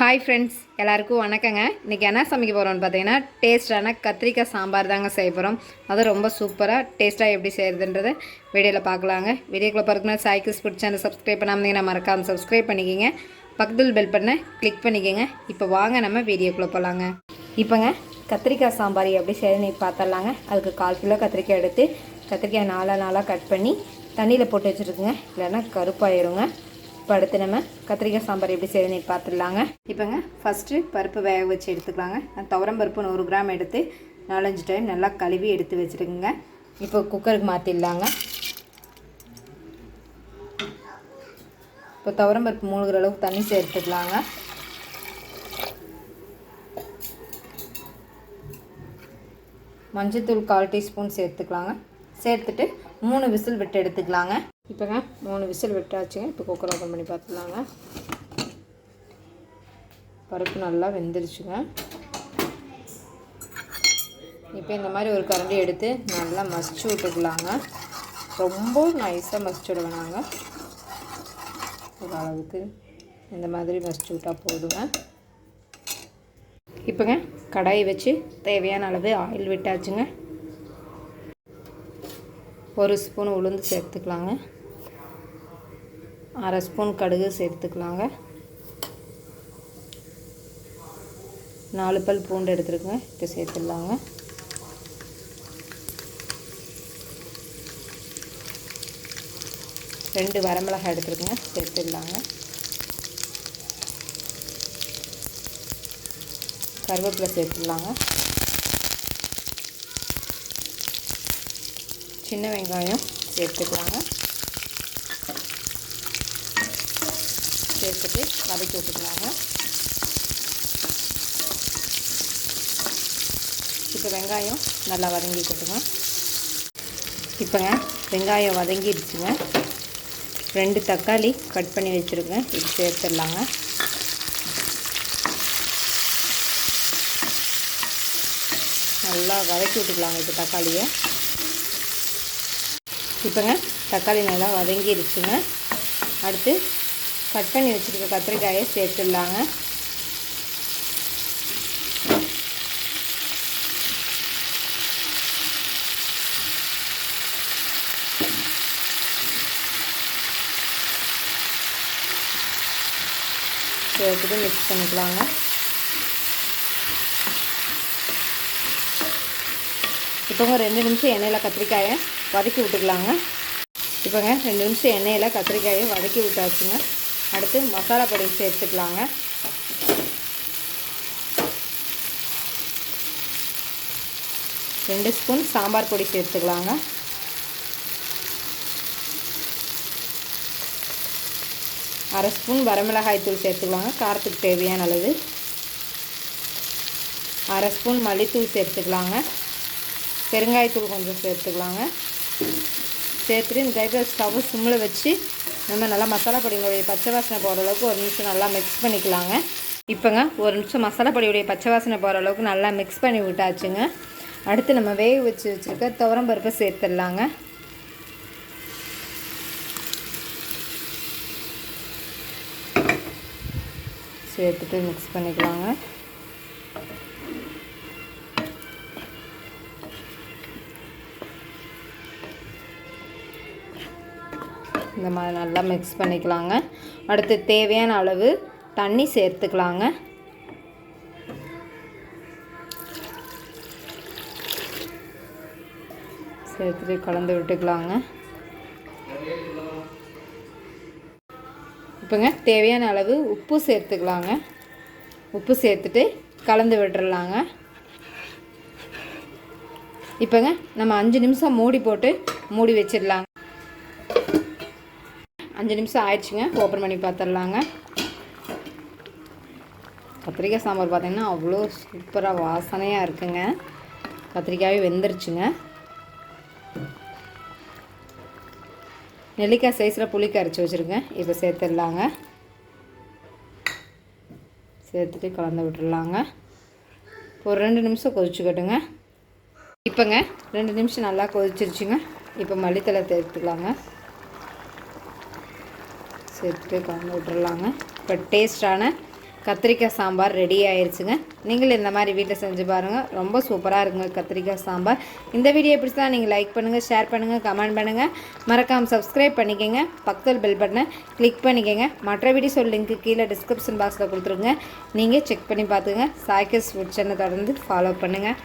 Hi friends எல்லாருக்கும் வணக்கங்க. இன்றைக்கி என்ன சமைக்க போகிறோம்னு பார்த்தீங்கன்னா டேஸ்டான கத்திரிக்காய் சாம்பார் தாங்க செய்ய போகிறோம் அது ரொம்ப சூப்பராக டேஸ்ட்டாக எப்படி செய்யறதுன்றத வீடியோவில் பார்க்கலாங்க. வீடியோக்குள்ளே பார்க்கணும் சாய்க்கிஸ் பிடிச்ச சேனல் சப்ஸ்கிரைப் பண்ணாமல் நான் மறக்காமல் சப்ஸ்கிரைப் பண்ணிக்கிங்க. பக்கத்தில் பெல் பண்ண கிளிக் பண்ணிக்கோங்க. இப்போ வாங்க நம்ம வீடியோக்குள்ளே போகலாங்க இப்போங்க கத்திரிக்காய் சாம்பார் எப்படி செய்யணும்னு பார்த்துடலாங்க. அதுக்கு கால் கிலோ கத்திரிக்காய் எடுத்து கத்திரிக்காய் நாலாக நாளாக கட் பண்ணி தண்ணியில் போட்டு வச்சுருக்குங்க. இல்லைன்னா கருப்பாயிருங்க இப்போ அடுத்து நம்ம கத்திரிக்காய் சாம்பார் எப்படி செய்யணும்னு பார்த்துடலாங்க. இப்போங்க ஃபஸ்ட்டு பருப்பு வேக வச்சு எடுத்துக்கலாங்க. நான் துவரம் பருப்பு நூறு கிராம் எடுத்து நாலஞ்சு டைம் நல்லா கழுவி எடுத்து வச்சுருக்குங்க. இப்போ குக்கருக்கு மாற்றிடலாங்க இப்போ துவரம் பருப்பு மூழ்கிற அளவுக்கு தண்ணி சேர்த்துக்கலாங்க. மஞ்சத்தூள் கால் டீஸ்பூன் சேர்த்துக்கலாங்க. சேர்த்துட்டு மூணு விசில் விட்டு எடுத்துக்கலாங்க. இப்போங்க மூணு விசில் விட்டாச்சுங்க. இப்போ குக்கர் ஓப்பன் பண்ணி பார்த்துலாங்க பருப்பு நல்லா வெந்துருச்சுங்க. இப்போ இந்த மாதிரி ஒரு கரண்டி எடுத்து நல்லா மசிச்சு விட்டுக்கலாங்க. ரொம்ப நைஸாக மசிச்சு விட வேணாங்க ஒரு அளவுக்கு இந்த மாதிரி மசிச்சு விட்டால் போதுங்க. இப்போங்க கடாயை வச்சு தேவையான அளவு ஆயில் விட்டாச்சுங்க. ஒரு ஸ்பூன் உளுந்து சேர்த்துக்கலாங்க. அரை ஸ்பூன் கடுகு சேர்த்துக்கலாங்க. நாலு பல் பூண்டு எடுத்துருக்குங்க இப்போ சேர்த்துடலாங்க. ரெண்டு வரமிளகாய் எடுத்துருக்குங்க. சேர்த்துடலாங்க. கருவேப்பிலை சேர்த்துடலாங்க. சின்ன வெங்காயம் சேர்த்துக்கலாங்க. சேர்த்துட்டு வதக்கி விட்டுக்கலாங்க. இப்போ வெங்காயம் நல்லா வதங்கிக்கிட்டுங்க இப்போங்க வெங்காயம் வதங்கிடுச்சுங்க. ரெண்டு தக்காளி கட் பண்ணி வச்சுருங்க இது சேர்த்துடலாங்க. நல்லா வதக்கி விட்டுக்கலாங்க இப்போ தக்காளியை. இப்போங்க தக்காளி நல்லா வதங்கிடுச்சுங்க. அடுத்து கட் பண்ணி வச்சுருக்க கத்திரிக்காயை சேர்த்துடலாங்க. சேர்த்துட்டு மிக்ஸ் பண்ணிக்கலாங்க. இப்போங்க ரெண்டு நிமிஷம் எண்ணெயில் கத்திரிக்காயை வதக்கி விட்டுக்கலாங்க. இப்போங்க ரெண்டு நிமிஷம் எண்ணெயில் கத்திரிக்காயை வதக்கி விட்டாச்சுங்க. அடுத்து மசாலா பொடி சேர்த்துக்கலாங்க ரெண்டு ஸ்பூன் சாம்பார் பொடி சேர்த்துக்கலாங்க. அரை ஸ்பூன் வரமிளகாய் தூள் சேர்த்துக்கலாங்க காரத்துக்கு தேவையான அளவு. அரை ஸ்பூன் மல்லித்தூள் சேர்த்துக்கலாங்க. பெருங்காயத்தூள் கொஞ்சம் சேர்த்துக்கலாங்க. சேர்த்துட்டு இந்த டைப்பில் ஸ்டவ் சிம்மில் வச்சு நம்ம நல்லா மசாலா பொடிங்களுடைய பச்சை வாசனை போகிற அளவுக்கு ஒரு நிமிஷம் நல்லா மிக்ஸ் பண்ணிக்கலாங்க. இப்போங்க ஒரு நிமிஷம் மசாலா பொடியுடைய பச்சை வாசனை போகிற அளவுக்கு நல்லா மிக்ஸ் பண்ணி விட்டாச்சுங்க. அடுத்து நம்ம வேக வச்சு வச்சுருக்க துவரம்பருப்பை சேர்த்துடலாங்க. சேர்த்துட்டு மிக்ஸ் பண்ணிக்கலாங்க. இந்த மாதிரி நல்லா மிக்ஸ் பண்ணிக்கலாங்க. அடுத்து தேவையான அளவு தண்ணி சேர்த்துக்கலாங்க. சேர்த்துட்டு கலந்து விட்டுக்கலாங்க. இப்போங்க தேவையான அளவு உப்பு சேர்த்துக்கலாங்க. உப்பு சேர்த்துட்டு கலந்து விட்டுறலாங்க. இப்போங்க நம்ம அஞ்சு நிமிஷம் மூடி போட்டு மூடி வச்சிடலாங்க. அஞ்சு நிமிஷம் ஆயிடுச்சுங்க. ஓப்பன் பண்ணி பார்த்துடலாங்க கத்திரிக்காய் சாம்பார் பார்த்திங்கன்னா அவ்வளோ சூப்பராக வாசனையாக இருக்குங்க. கத்திரிக்காயே வெந்துருச்சுங்க. நெல்லிக்காய் சைஸில் புளி கரைச்சி வச்சுருக்கேன். இப்போ சேர்த்துடலாங்க. சேர்த்துட்டு கலந்து விட்டுடலாங்க. ஒரு ரெண்டு நிமிஷம் கொதிச்சுக்கட்டுங்க. இப்போங்க ரெண்டு நிமிஷம் நல்லா கொதிச்சிருச்சுங்க. இப்போ மல்லித்தலை சேர்த்துக்கலாங்க. சேர்த்துட்டு கலந்து விட்டுறலாங்க. இப்போ டேஸ்டான கத்திரிக்காய் சாம்பார் ரெடி ஆயிடுச்சுங்க நீங்கள் இந்த மாதிரி வீட்டில் செஞ்சு பாருங்கள் ரொம்ப சூப்பராக இருக்குங்க கத்திரிக்காய் சாம்பார். இந்த வீடியோ பிடிச்சா நீங்கள் லைக் பண்ணுங்கள் ஷேர் பண்ணுங்கள் கமெண்ட் பண்ணுங்கள் மறக்காமல் சப்ஸ்கிரைப் பண்ணிக்கோங்க. பக்கத்தில் பெல் பட்டனை கிளிக் பண்ணிக்கோங்க. மற்ற வீடியோஸ் லிங்க்கு கீழே டிஸ்கிரிப்ஷன் பாக்ஸில் கொடுத்துருங்க. நீங்கள் செக் பண்ணி பார்த்துங்க. சாய்க்கஸ் ஃபுட் சேனல் தொடர்ந்து ஃபாலோ பண்ணுங்கள்